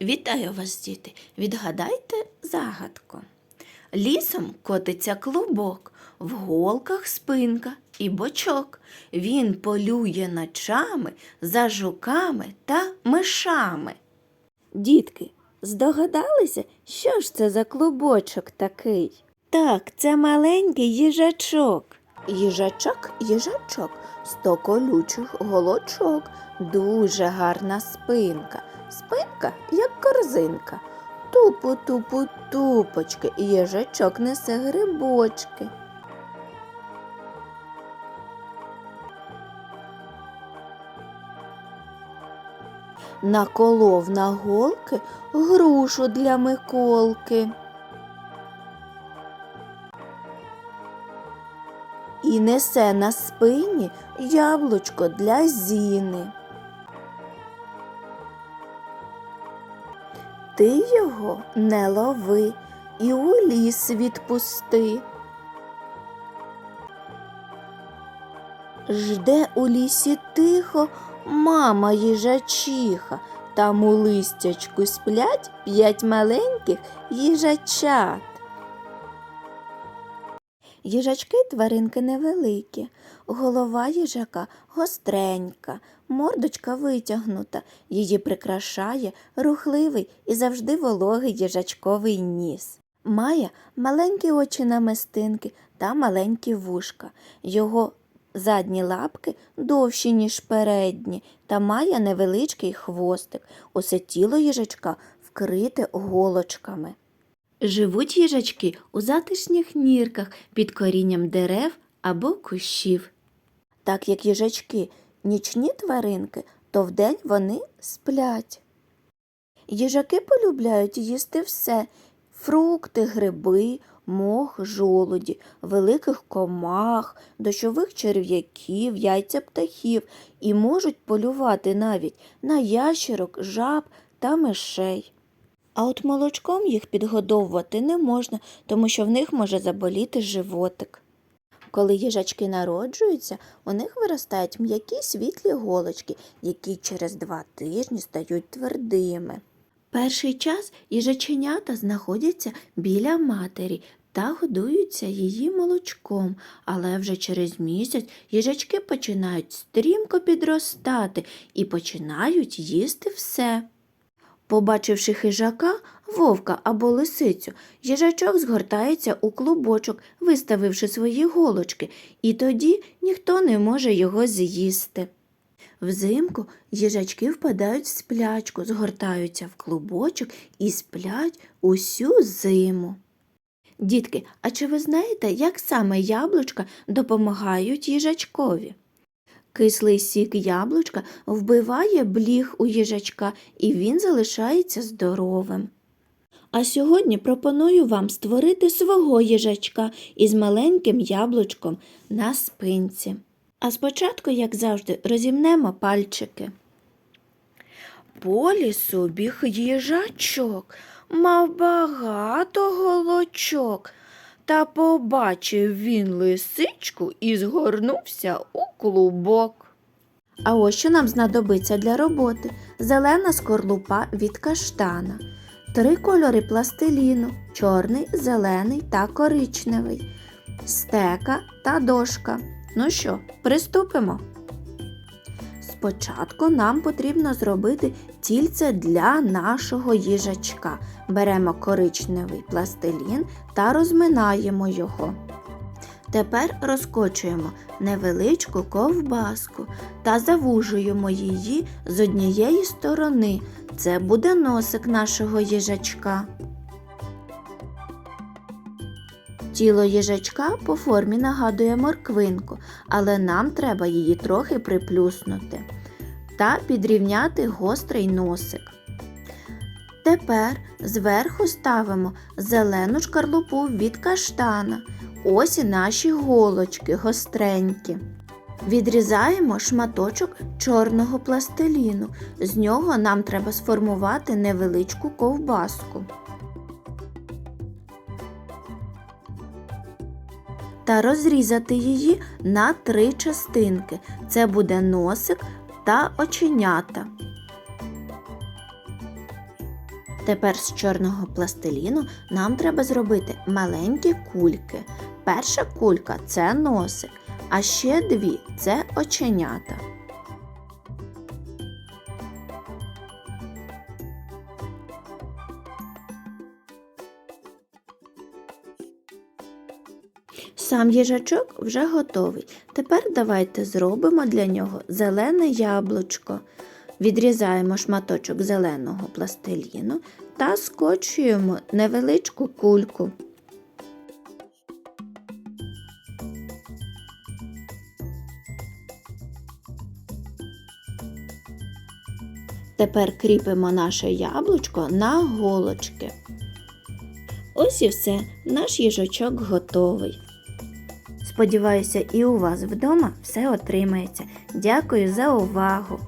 Вітаю вас, діти! Відгадайте загадку. Лісом котиться клубок, в голках спинка і бочок. Він полює ночами за жуками та мишами. Дітки, здогадалися, що ж це за клубочок такий? Так, це маленький їжачок. Їжачок, їжачок, сто колючих голочок, дуже гарна спинка. Спинка, як корзинка. Тупу, тупу, тупочки, і їжачок несе грибочки. Наколов на голки грушу для Миколки. І несе на спині яблучко для зіни. Ти його не лови і у ліс відпусти. Жде у лісі тихо мама їжачиха, там у листячку сплять п'ять маленьких їжачат. Їжачки тваринки невеликі, голова їжака гостренька, мордочка витягнута, її прикрашає рухливий і завжди вологий їжачковий ніс. Має маленькі очі намистинки та маленькі вушка. Його задні лапки довші, ніж передні, та має невеличкий хвостик. Усе тіло їжачка вкрите голочками. Живуть їжачки у затишних нірках під корінням дерев або кущів. Так як їжачки нічні тваринки, то вдень вони сплять. Їжаки полюбляють їсти все фрукти, гриби, мох, жолуді, великих комах, дощових черв'яків, яйця птахів і можуть полювати навіть на ящерок, жаб та мишей. А от молочком їх підгодовувати не можна, тому що в них може заболіти животик. Коли їжачки народжуються, у них виростають м'які світлі голочки, які через два тижні стають твердими. Перший час їжаченята знаходяться біля матері та годуються її молочком, але вже через місяць їжачки починають стрімко підростати і починають їсти все. Побачивши хижака, вовка або лисицю, їжачок згортається у клубочок, виставивши свої голочки, і тоді ніхто не може його з'їсти. Взимку їжачки впадають в сплячку, згортаються в клубочок і сплять усю зиму. Дітки, а чи ви знаєте, як саме яблучка допомагають їжачкові? Кислий сік яблучка вбиває бліг у їжачка, і він залишається здоровим. А сьогодні пропоную вам створити свого їжачка із маленьким яблучком на спинці. А спочатку, як завжди, розімнемо пальчики. По лісу біг їжачок, мав багато голочок. Та побачив він лисичку і згорнувся у клубок. А ось що нам знадобиться для роботи зелена скорлупа від каштана, три кольори пластиліну чорний, зелений та коричневий, стека та дошка. Ну що, приступимо. Спочатку нам потрібно зробити тільце для нашого їжачка. Беремо коричневий пластилін та розминаємо його. Тепер розкочуємо невеличку ковбаску та завужуємо її з однієї сторони. Це буде носик нашого їжачка. Тіло їжачка по формі нагадує морквинку, але нам треба її трохи приплюснути та підрівняти гострий носик. Тепер зверху ставимо зелену шкарлупу від каштана. Ось і наші голочки гостренькі. Відрізаємо шматочок чорного пластиліну. З нього нам треба сформувати невеличку ковбаску. Та розрізати її на три частинки. Це буде носик та оченята. Тепер з чорного пластиліну нам треба зробити маленькі кульки. Перша кулька це носик, а ще дві це оченята. Сам їжачок вже готовий. Тепер давайте зробимо для нього зелене яблучко. Відрізаємо шматочок зеленого пластиліну та скочуємо невеличку кульку. Тепер кріпимо наше яблучко на голочки. Ось і все, наш їжачок готовий. Сподіваюся, і у вас вдома все отримається. Дякую за увагу!